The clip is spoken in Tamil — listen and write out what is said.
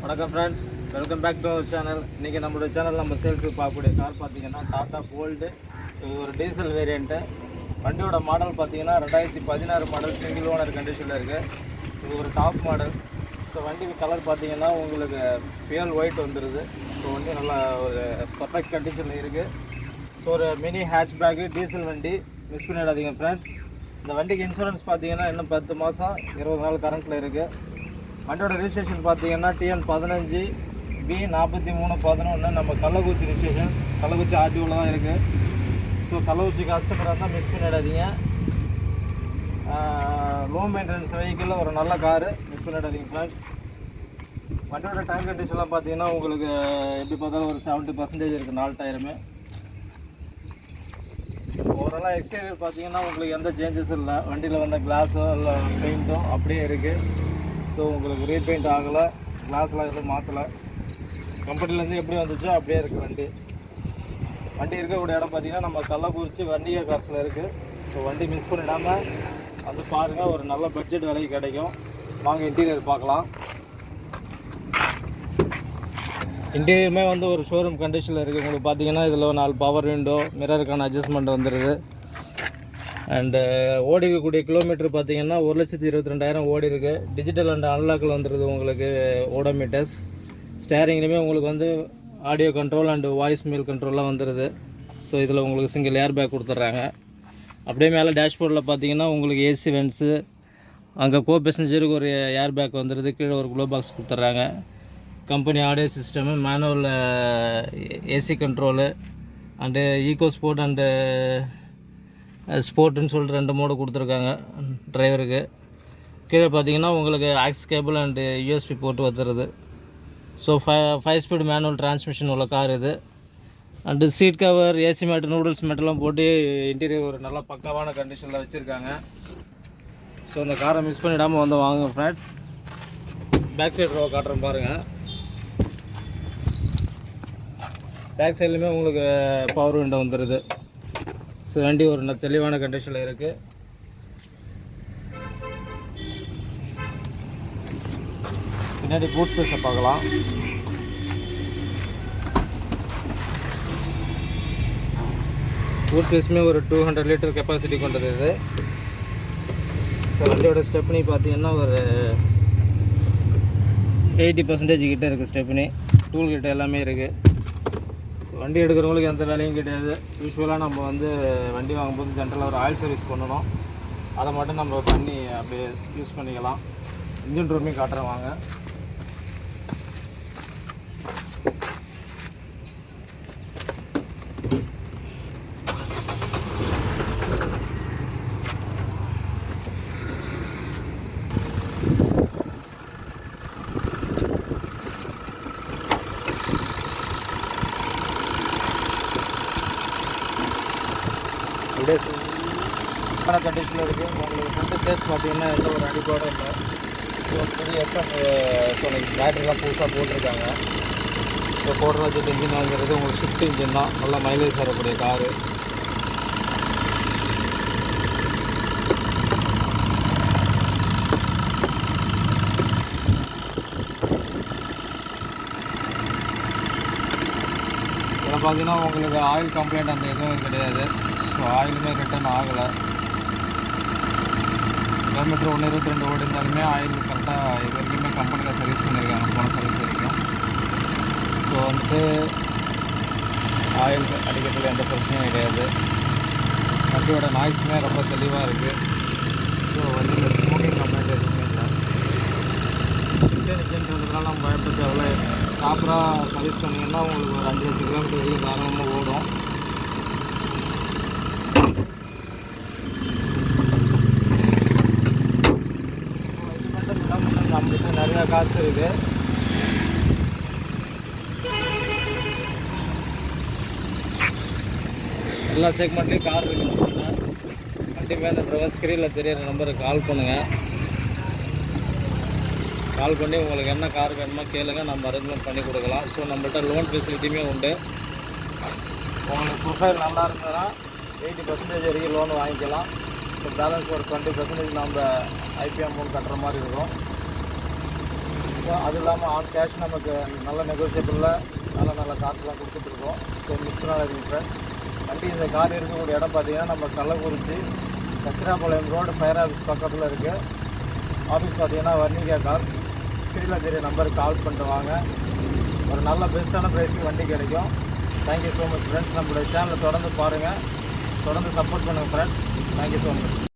வணக்கம் friends welcome back to our channel இன்றைக்கி நம்மளோட சேனல் நம்ம சேல்ஸுக்கு பார்க்கக்கூடிய கார் பார்த்தீங்கன்னா டாட்டா போல்டு இது ஒரு டீசல் வேரியண்ட்டு வண்டியோட மாடல் பார்த்தீங்கன்னா ரெண்டாயிரத்தி பதினாறு மாடல் சிங்கிள் ஓனர் கண்டிஷனில் இருக்குது இது ஒரு டாப் மாடல் ஸோ வண்டி கலர் பார்த்தீங்கன்னா உங்களுக்கு பியல் ஒயிட் வந்துடுது ஸோ வண்டி நல்லா ஒரு பர்ஃபெக்ட் கண்டிஷனில் இருக்குது ஸோ ஒரு மினி ஹேட்ச்பேக்கு டீசல் வண்டி. மிஸ் பண்ணிடாதீங்க ஃப்ரெண்ட்ஸ் இந்த வண்டிக்கு இன்சூரன்ஸ் பார்த்தீங்கன்னா இன்னும் பத்து மாதம் இருபது நாள் கரண்ட்டில் இருக்குது வண்டியோட ரிஜிஸ்ட்ரேஷன் பார்த்தீங்கன்னா டிஎன் பதினஞ்சு பி நாற்பத்தி மூணு பதினொன்று நம்ம கள்ளக்குறிச்சி ரிஜிஸ்ட்ரேஷன் கள்ளக்குறிச்சி ஆர்டிஓவில் தான் இருக்குது ஸோ கள்ளக்குறிச்சி கஸ்டமராக இருந்தால் மிஸ் பண்ணிடாதீங்க. லோ மெயின்டெனன்ஸ் வெஹிக்கிளில் ஒரு நல்ல காரு மிஸ் பண்ணிடாதீங்க ஃப்ரெண்ட்ஸ் வண்டியோட டயர் கண்டிஷன்லாம் பார்த்தீங்கன்னா உங்களுக்கு எப்படி பார்த்தாலும் ஒரு செவன்ட்டி பர்சன்டேஜ் இருக்குது நாலு டயருமே ஓவராலாக எக்ஸ்டீரியர் பார்த்தீங்கன்னா உங்களுக்கு எந்த சேஞ்சஸும் இல்லை. வண்டியில் வந்த கிளாஸோ இல்லை பெயிண்ட்டோ அப்படியே இருக்குது ஸோ உங்களுக்கு ரீபெயிண்ட் ஆகலை கிளாஸ்லாம் எதுவும் மாற்றலை கம்பெனிலேருந்து எப்படி வந்துச்சோ அப்படியே இருக்குது வண்டி. வண்டி இருக்கக்கூடிய இடம் பார்த்தீங்கன்னா நம்ம கள்ளக்குறிச்சி வண்டிகை காசில் இருக்குது ஸோ வண்டி மிஸ் பண்ணிடாமல் வந்து பாருங்கள் ஒரு நல்ல பட்ஜெட் விலைக்கு கிடைக்கும். வாங்க இன்டீரியர் பார்க்கலாம். இன்டீரியருமே வந்து ஒரு ஷோரூம் கண்டிஷனில் இருக்குது உங்களுக்கு பார்த்தீங்கன்னா இதில் ஒரு நாலு பவர் விண்டோ மிரருக்கான அட்ஜஸ்ட்மெண்ட் வந்துடுது அண்டு uh, ஓடி இருக்கக்கூடிய கிலோமீட்டர் பார்த்தீங்கன்னா ஒரு லட்சத்தி இருபத்தி ரெண்டாயிரம் ஓடி இருக்குது டிஜிட்டல் அண்ட் அன்லாக்கில் வந்துடுது உங்களுக்கு uh, ஓடோமீட்டர்ஸ் ஸ்டேரிங்லேயுமே உங்களுக்கு வந்து audio control and voice mail கண்ட்ரோல்லாம் வந்துடுது ஸோ இதில் உங்களுக்கு சிங்கிள் ஏர் பேக் கொடுத்துட்றாங்க. அப்படியே மேலே டேஷ்போர்டில் பார்த்தீங்கன்னா உங்களுக்கு ஏசி வென்ஸு அங்கே கோ பேசஞ்சருக்கு ஒரு ஏர் பேக் வந்துடுது கீழே ஒரு க்ளோ பாக்ஸ் கொடுத்துட்றாங்க. Company audio system manual AC control and eco sport and ஸ்போர்ட்டுன்னு சொல்லிட்டு ரெண்டு மோடு கொடுத்துருக்காங்க டிரைவருக்கு. கீழே பார்த்தீங்கன்னா உங்களுக்கு ஆக்ஸ் கேபிள் அண்டு யூஎஸ்பி போட்டு வந்துடுது so fi five speed manual transmission உள்ள கார் இது. And seat cover AC mat noodles மேட்டெல்லாம் போட்டு இன்டீரியர் ஒரு நல்ல பக்காவான கண்டிஷனில் வச்சுருக்காங்க. ஸோ இந்த காரை மிஸ் பண்ணிடாமல் வந்து வாங்க ஃப்ரெண்ட்ஸ் பேக் சைடு ரோ காட்டுறேன் பாருங்கள் பேக் சைட்லையுமே உங்களுக்கு பவர் விண்டோ வந்துடுது ஸோ வண்டி ஒரு தெளிவான கண்டிஷனில் இருக்குது பின்னாடி பூட் ஸ்பேஸை பார்க்கலாம். பூட் ஸ்பேஸுமே ஒரு டூ ஹண்ட்ரட் லிட்டர் கெப்பாசிட்டி கொண்டது இது. ஸோ வண்டியோட ஸ்டெப்னி பார்த்தீங்கன்னா ஒரு எயிட்டி பர்சன்டேஜ் கிட்ட இருக்குது ஸ்டெப்னி டூல் கிட்ட எல்லாமே இருக்குது வண்டி எடுக்கிறவங்களுக்கு எந்த வேலையும் கிடையாது. யூஸ்வலாக நம்ம வந்து வண்டி வாங்கும்போது ஜென்ரலாக ஒரு ஆயில் சர்வீஸ் பண்ணணும். அதை மட்டும் நம்ம பண்ணி அப்படியே யூஸ் பண்ணிக்கலாம். இன்ஜின் ரூமே காட்டுறேன் வாங்க. டேஸ் சூப்பரான கண்டிஷனில் இருக்குது உங்களுக்கு ஃப்ரண்ட் ஸ்பேஸ் பார்த்தீங்கன்னா எந்த ஒரு அடிப்பாடும் இல்லை. ஸோ பெரிய எஸ்எஃப் பேட்டரிலாம் புதுசாக போட்டிருக்காங்க. ஸோ போடுற வச்சுட்டு இன்ஜின் வாங்குறது உங்களுக்கு ஷிஃப்ட் இன்ஜின் தான். நல்லா மைலேஜ் தரக்கூடிய காரு பார்த்தீங்கன்னா உங்களுக்கு ஆயில் கம்ப்ளைண்ட் அந்த எதுவும் கிடையாது. ஸோ ஆயிலுமே ரிட்டர்ன் ஆகலை. கிலோமீட்டர் ஒன்று இருபத்தி ரெண்டு ஓடி இருந்தாலுமே ஆயில் கரெக்டாக இது வரைக்குமே கம்பெனியில் சர்வீஸ் பண்ணியிருக்காங்க போன சர்வீஸ் வரைக்கும். ஸோ வந்துட்டு ஆயில் அடிக்கிறதுல எந்த பிரச்சனையும் கிடையாது. வண்டியோட நாய்ஸுமே ரொம்ப தெளிவாக இருக்குது ஸோ வண்டியில் ஸ்மோக்கிங் கம்ப்ளைண்ட் எதுவுமே இல்லை. இன்டெலிஜென்ட்ன்றதுனால நம்ம பயப்பட தேவையில்ல ப்ராப்பராக சர்வீஸ் பண்ணிங்கன்னா உங்களுக்கு ஒரு அஞ்சு லட்சம் கிலோமீட்டர் வரைக்கும் தாராளமாக ஓடும். நம்மகிட்ட நிறையா காசு இருக்குது எல்லா செக்மெண்ட்லேயும் கார் இருக்குது கண்டிப்பாக இந்த ப்ரவர் ஸ்க்ரீனில் தெரியிற நம்பருக்கு கால் பண்ணுங்கள் கால் பண்ணி உங்களுக்கு என்ன கார் வேணுமோ கேளுங்கள் நம்ம அரேஞ்ச்மெண்ட் பண்ணி கொடுக்கலாம். ஸோ நம்மள்கிட்ட லோன் ஃபெசிலிட்டியுமே உண்டு. உங்களுக்கு ப்ரொஃபைல் நல்லா இருந்ததுன்னா எயிட்டி பர்சன்டேஜ் வரைக்கும் லோன் வாங்கிக்கலாம். ஸோ பேலன்ஸ் ஒரு டுவெண்ட்டி பர்சன்டேஜ் நம்ம ஐபி அமௌண்ட் கட்டுற மாதிரி இருக்கும். ஸோ அது இல்லாமல் ஆன் கேஷ் நமக்கு நல்ல நெகோசியபிளில் நல்ல நல்ல காசுலாம் கொடுத்துட்ருக்கோம் ஸோ மிஸ் பண்ணாதீங்க ஃப்ரெண்ட்ஸ் வண்டி இந்த கார் இருக்கக்கூடிய இடம் பார்த்தீங்கன்னா நம்ம Kallakurichi Kachirapalayam road fire office பக்கத்தில் இருக்குது ஆஃபீஸ் பார்த்தீங்கன்னா வர்ணிகா கார்ஸ் ஸ்க்ரீனில் தெரிய நம்பருக்கு கால் பண்ணிட்டு வாங்க. ஒரு நல்ல பெஸ்ட்டான ப்ரைஸுக்கு வண்டி கிடைக்கும். தேங்க்யூ ஸோ மச் ஃப்ரெண்ட்ஸ் நம்மளுடைய சேனலை தொடர்ந்து பாருங்கள் தொடர்ந்து சப்போர்ட் பண்ணுங்கள் ஃப்ரெண்ட்ஸ் தேங்க்யூ ஸோ மச்